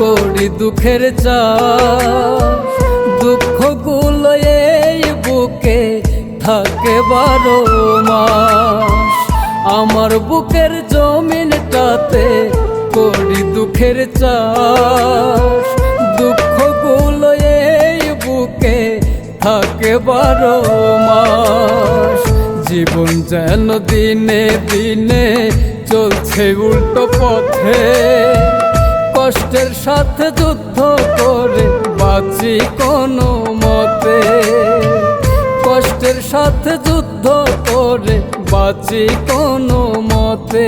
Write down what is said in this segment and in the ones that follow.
করি দুঃখের চাষ দুঃখগুলো এই বুকে থাকে বারো মাস। আমার বুকের জমিনটাতে করি দুঃখের চাষ দুঃখগুলো এই বুকে থাকে বারো মাস। জীবন যেন দিনে দিনে চলছে উল্টো পথে। কষ্টের সাথে যুদ্ধ করে বাঁচি কোনো মতে। কষ্টের সাথে যুদ্ধ করে বাঁচি কোনো মতে।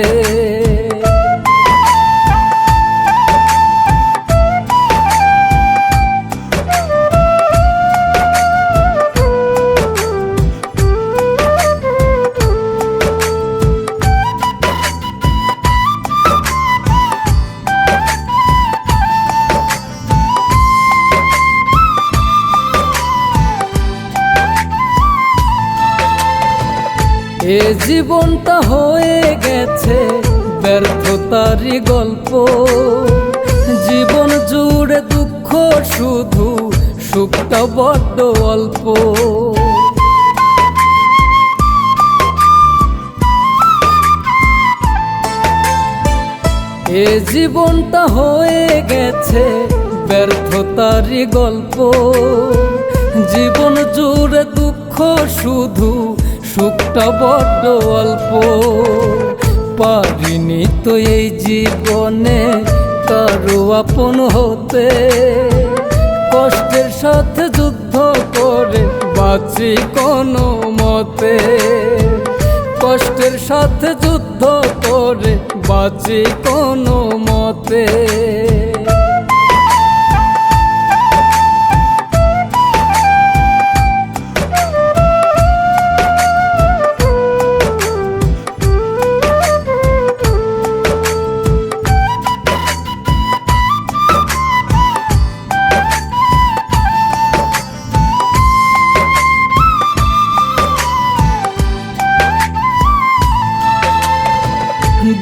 এ জীবনটা হয়ে গেছে ব্যর্থতারই গল্প। জীবন জুড়ে দুঃখ শুধু, সুখটা বড্ড অল্প। এ জীবনটা হয়ে গেছে ব্যর্থতারই গল্প। জীবন জুড়ে দুঃখ শুধু সুখটা বড্ড অল্প। পারিনি তো এই জীবনে কারও আপন হতে। কষ্টের সাথে যুদ্ধ করে বাঁচি কোনো মতে। কষ্টের সাথে যুদ্ধ করে বাঁচি কোনো মতে।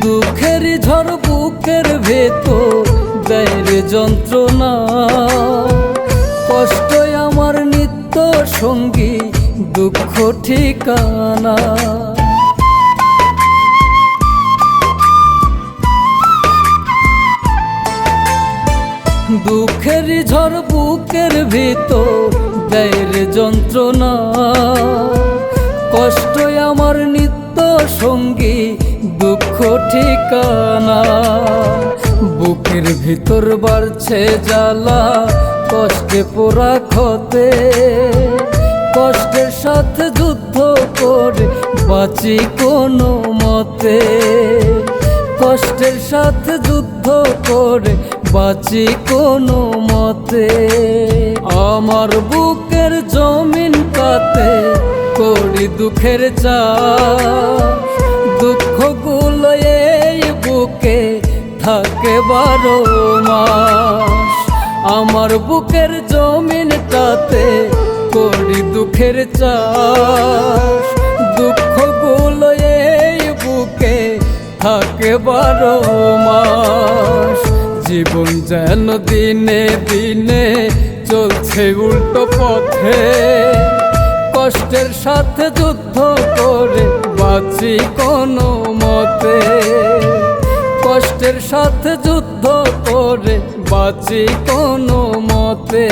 দুঃখের ঝড় বুকের ভেতর দেয় যন্ত্রণা। কষ্ট আমার নিত্য সঙ্গী, দুঃখ ঠিকানা। দুঃখের ঝড় বুকের ভিতর দেয় যন্ত্রণা। কষ্ট আমার নিত্য সঙ্গী ঠিকানা? বুকের ভিতর বাড়ছে জ্বালা, কষ্টে পোড়া ক্ষতে। কষ্টের সাথে যুদ্ধ করে বাঁচি কোনো মতে। কষ্টের সাথে যুদ্ধ করে বাঁচি কোনো মতে। আমার বুকের জমিন কাতে করি দুঃখের চাষ দুঃখগুলো থাকে বারো মাস। আমার বুকের জমিনটাতে করি দুঃখের চাষ। দুঃখগুলো এই বুকে থাকে বারো মাস। জীবন যেন দিনে দিনে চলছে উল্টো পথে। কষ্টের সাথে যুদ্ধ করে বাঁচি কোনো মতে। সাথে যুদ্ধ করে বাঁচি কোনো মতে।